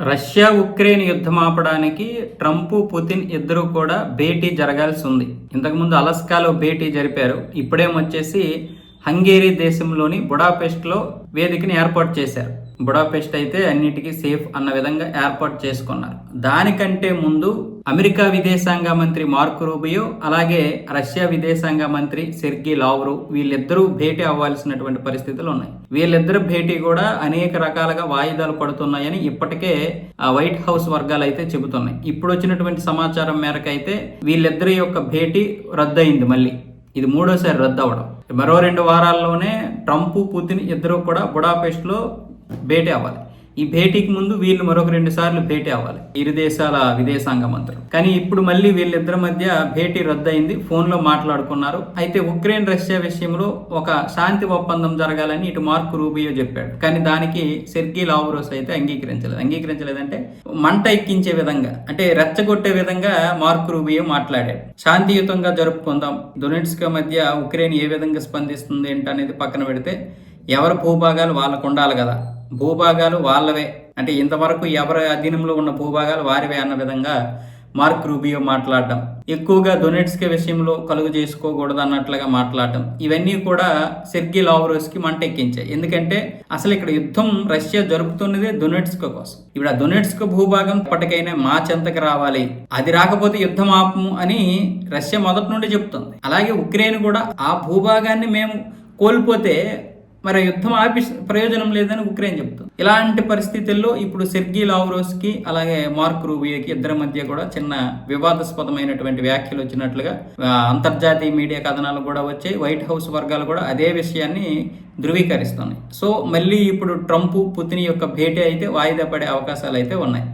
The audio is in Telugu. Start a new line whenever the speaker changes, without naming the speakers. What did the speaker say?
రష్యా ఉక్రెయిన్ యుద్ధం ఆపడానికి ట్రంప్ పుతిన్ ఇద్దరు కూడా భేటీ జరగాల్సి ఉంది. ఇంతకుముందు అలస్కాలో భేటీ జరిపారు. ఇప్పుడేమొచ్చేసి హంగేరీ దేశంలోని బుడాపెస్ట్లో వేదికని ఏర్పాటు చేశారు. బుడాపెస్ట్ అయితే అన్నిటికీ సేఫ్ అన్న విధంగా ఏర్పాటు చేసుకున్నారు. దానికంటే ముందు అమెరికా విదేశాంగ మంత్రి మార్క్ రూబియో అలాగే రష్యా విదేశాంగ మంత్రి సెర్గీ లావ్రో వీళ్ళిద్దరూ భేటీ అవ్వాల్సినటువంటి పరిస్థితులు ఉన్నాయి. వీళ్ళిద్దరు భేటీ కూడా అనేక రకాలుగా వాయిదాలు పడుతున్నాయని ఇప్పటికే ఆ వైట్ హౌస్ వర్గాలు అయితే చెబుతున్నాయి. ఇప్పుడు వచ్చినటువంటి సమాచారం మేరకు అయితే వీళ్ళిద్దరి యొక్క భేటీ రద్దయింది మళ్ళీ. ఇది మూడోసారి రద్దు అవ్వడం మరో రెండు వారాల్లోనే ట్రంప్ పుతిన్ ఇద్దరు కూడా బుడాపెస్ట్లో భేటీ అవ్వాలి. ఈ భేటీకి ముందు వీళ్ళు మరొక రెండు సార్లు భేటీ అవ్వాలి. ఇరు దేశాల విదేశాంగ మంత్రులు. కానీ ఇప్పుడు మళ్ళీ వీళ్ళిద్దరి మధ్య భేటీ రద్దయింది. ఫోన్లో మాట్లాడుకున్నారు. అయితే ఉక్రెయిన్ రష్యా విషయంలో ఒక శాంతి ఒప్పందం జరగాలని ఇటు మార్క్ రూబియో చెప్పాడు. కానీ దానికి సెర్గీ లావ్రోస్ అయితే అంగీకరించలేదు. అంగీకరించలేదంటే మంట ఎక్కించే విధంగా అంటే రెచ్చగొట్టే విధంగా మార్క్ రూబియో మాట్లాడాడు. శాంతియుతంగా జరుపుకుందాం. డొనెట్స్క్ మధ్య ఉక్రెయిన్ ఏ విధంగా స్పందిస్తుంది ఏంటనేది పక్కన పెడితే ఎవరి భూభాగాలు వాళ్ళకు ఉండాలి కదా. భూభాగాలు వాళ్ళవే. అంటే ఇంతవరకు ఎవరి అధీనంలో ఉన్న భూభాగాలు వారివే అన్న విధంగా మార్క్ రూబియో మాట్లాడడం. ఎక్కువగా డొనెట్స్క్ విషయంలో కలుగు చేసుకోకూడదు అన్నట్లుగా మాట్లాడడం. ఇవన్నీ కూడా సెర్గీ లావరోస్కి మంట ఎక్కించాయి ఎందుకంటే అసలు ఇక్కడ యుద్ధం రష్యా జరుపుతున్నదే డొనెట్స్క్ కోసం. ఇప్పుడు ఆ డొనెట్స్క్ భూభాగం ఇప్పటికైనా మా చెంతకు రావాలి. అది రాకపోతే యుద్ధం ఆపము అని రష్యా మొదటి నుండి చెప్తుంది. అలాగే ఉక్రెయిన్ కూడా ఆ భూభాగాన్ని మేము కోల్పోతే మరి యుద్ధం ఆపి ప్రయోజనం లేదని ఉక్రెయిన్ చెప్తుంది. ఇలాంటి పరిస్థితుల్లో ఇప్పుడు సెర్గీ లావ్రోస్కి అలాగే మార్క్ రూబియోకి ఇద్దరి మధ్య కూడా చిన్న వివాదాస్పదమైనటువంటి వ్యాఖ్యలు వచ్చినట్లుగా అంతర్జాతీయ మీడియా కథనాలు కూడా వచ్చాయి. వైట్ హౌస్ వర్గాలు కూడా అదే విషయాన్ని ధృవీకరిస్తున్నాయి. సో మళ్ళీ ఇప్పుడు ట్రంప్ పుతిన్ యొక్క భేటీ అయితే వాయిదా పడే అవకాశాలు అయితే ఉన్నాయి.